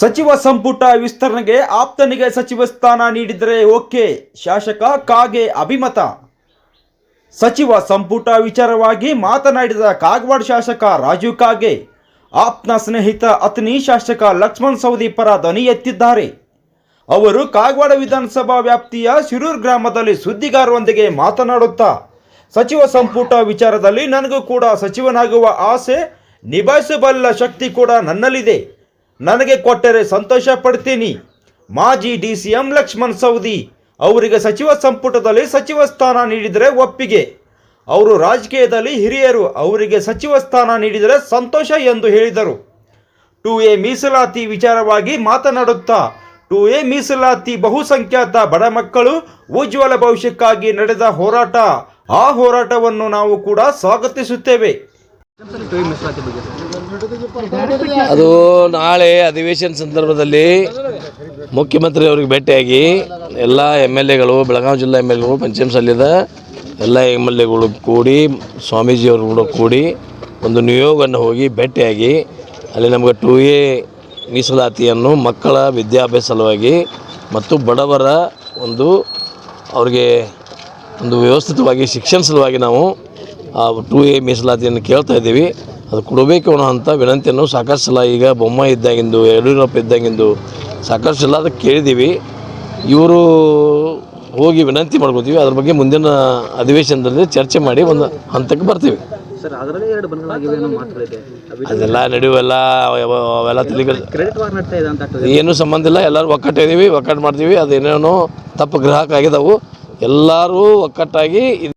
ಸಚಿವ ಸಂಪುಟ ವಿಸ್ತರಣೆಗೆ ಆಪ್ತನಿಗೆ ಸಚಿವ ಸ್ಥಾನ ನೀಡಿದರೆ ಓಕೆ. ಶಾಸಕ ಕಾಗೆ ಅಭಿಮತ. ಸಚಿವ ಸಂಪುಟ ವಿಚಾರವಾಗಿ ಮಾತನಾಡಿದ ಕಾಗವಾಡ ಶಾಸಕ ರಾಜು ಕಾಗೆ, ಆಪ್ನ ಸ್ನೇಹಿತ ಅತ್ನಿ ಶಾಸಕ ಲಕ್ಷ್ಮಣ್ ಸವದಿ ಪರ ಧ್ವನಿ ಎತ್ತಿದ್ದಾರೆ. ಅವರು ಕಾಗವಾಡ ವಿಧಾನಸಭಾ ವ್ಯಾಪ್ತಿಯ ಶಿರೂರು ಗ್ರಾಮದಲ್ಲಿ ಸುದ್ದಿಗಾರರೊಂದಿಗೆ ಮಾತನಾಡುತ್ತಾ, ಸಚಿವ ಸಂಪುಟ ವಿಚಾರದಲ್ಲಿ ನನಗೂ ಕೂಡ ಸಚಿವನಾಗುವ ಆಸೆ ನಿಭಾಯಿಸಬಲ್ಲ ಶಕ್ತಿ ಕೂಡ ನನ್ನಲ್ಲಿದೆ. ನನಗೆ ಕೊಟ್ಟರೆ ಸಂತೋಷ ಪಡ್ತೀನಿ ಮಾಜಿ D C M Lakshman Savadi ಅವರಿಗೆ ಸಚಿವ ಸಂಪುಟದಲ್ಲಿ ಸಚಿವ ಸ್ಥಾನ ನೀಡಿದರೆ ಒಪ್ಪಿಗೆ. ಅವರು ರಾಜಕೀಯದಲ್ಲಿ ಹಿರಿಯರು ಅವರಿಗೆ ಸಚಿವ ಸ್ಥಾನ ನೀಡಿದರೆ ಸಂತೋಷ ಎಂದು ಹೇಳಿದರು. ಟು ಎ ಮೀಸಲಾತಿ ವಿಚಾರವಾಗಿ ಮಾತನಾಡುತ್ತಾ, ಟು ಎ ಮೀಸಲಾತಿ ಬಹುಸಂಖ್ಯಾತ ಬಡ ಮಕ್ಕಳು ಉಜ್ವಲ ಭವಿಷ್ಯಕ್ಕಾಗಿ ನಡೆದ ಹೋರಾಟ, ಆ ಹೋರಾಟವನ್ನು ನಾವು ಕೂಡ ಸ್ವಾಗತಿಸುತ್ತೇವೆ. ಅದು ನಾಳೆ ಅಧಿವೇಶನ ಸಂದರ್ಭದಲ್ಲಿ ಮುಖ್ಯಮಂತ್ರಿ ಅವ್ರಿಗೆ ಭೇಟಿಯಾಗಿ ಎಲ್ಲ ಎಂ ಎಲ್ ಎಗಳು, ಬೆಳಗಾವಿ ಜಿಲ್ಲಾ ಎಂ ಎಲ್ ಎಗಳು ಪಂಚಮಸಾಲಿದ ಎಲ್ಲ ಎಂ ಎಲ್ ಎಗಳು ಕೂಡಿ, ಸ್ವಾಮೀಜಿಯವರು ಕೂಡ ಕೂಡಿ ಒಂದು ನಿಯೋಗವನ್ನು ಹೋಗಿ ಭೇಟಿಯಾಗಿ ಅಲ್ಲಿ ನಮಗೆ ಟು ಎ ಮೀಸಲಾತಿಯನ್ನು ಮಕ್ಕಳ ವಿದ್ಯಾಭ್ಯಾಸ ಸಲುವಾಗಿ ಮತ್ತು ಬಡವರ ಒಂದು ಅವ್ರಿಗೆ ಒಂದು ವ್ಯವಸ್ಥಿತವಾಗಿ ಶಿಕ್ಷಣ ಸಲುವಾಗಿ ನಾವು ಟು ಎ ಮೀಸಲಾತಿಯನ್ನು ಕೇಳ್ತಾ ಇದ್ದೀವಿ. ಅದು ಕೊಡಬೇಕು ಅನ್ನೋ ಅಂಥ ವಿನಂತಿಯನ್ನು ಸಾಕಷ್ಟು ಸಲ ಈಗ ಬೊಮ್ಮಾಯಿ ಇದ್ದಾಗಿಂದು ಯಡಿಯೂರಪ್ಪ ಇದ್ದಾಗಿಂದು ಸಾಕಷ್ಟು ಸಲ ಅದಕ್ಕೆ ಕೇಳಿದ್ದೀವಿ. ಇವರು ಹೋಗಿ ವಿನಂತಿ ಮಾಡ್ಕೋತೀವಿ. ಅದ್ರ ಬಗ್ಗೆ ಮುಂದಿನ ಅಧಿವೇಶನದಲ್ಲಿ ಚರ್ಚೆ ಮಾಡಿ ಒಂದು ಹಂತಕ್ಕೆ ಬರ್ತೀವಿ. ಅದೆಲ್ಲ ನಡೆಯುವೆಲ್ಲ ಅವ- ಅವೆಲ್ಲ ತಿಳಿಗಳು ಏನೂ ಸಂಬಂಧ ಇಲ್ಲ. ಎಲ್ಲರೂ ಒಕ್ಕಟ್ಟಿದ್ದೀವಿ ಒಕ್ಕಟ್ಟು ಮಾಡ್ತೀವಿ. ಅದೇನೇನೋ ತಪ್ಪು ಗ್ರಾಹಕ ಆಗಿದಾವು ಎಲ್ಲರೂ ಒಕ್ಕಟ್ಟಾಗಿ